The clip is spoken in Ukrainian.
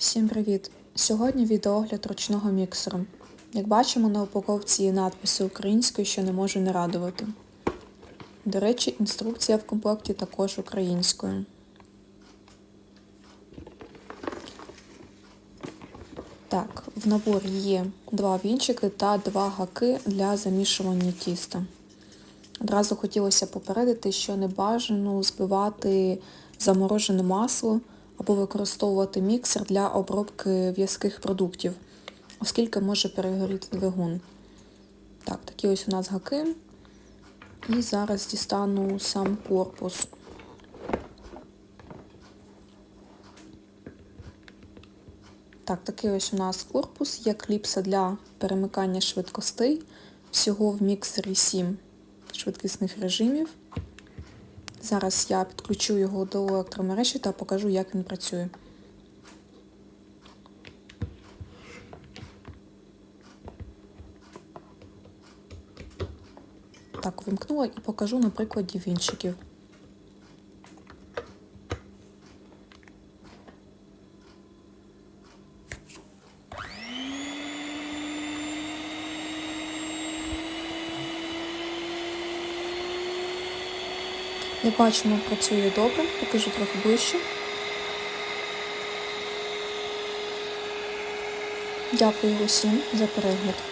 Всім привіт! Сьогодні відеогляд ручного міксера. Як бачимо, на упаковці є надписи українською, що не може не радувати. До речі, інструкція в комплекті також українською. Так, в наборі є два вінчики та два гаки для замішування тіста. Одразу хотілося попередити, що не бажано збивати заморожене масло або використовувати міксер для обробки в'язких продуктів, оскільки може перегоріти двигун. Так, такі ось у нас гаки. І зараз дістану сам корпус. Так, такий ось у нас корпус, є кліпса для перемикання швидкостей. Всього в міксері 7 швидкісних режимів. Зараз я підключу його до електромережі та покажу, як він працює. Так, вимкнула і покажу на прикладі вінчиків. Як бачимо, працює добре, покажу трохи ближче. Дякую усім за перегляд.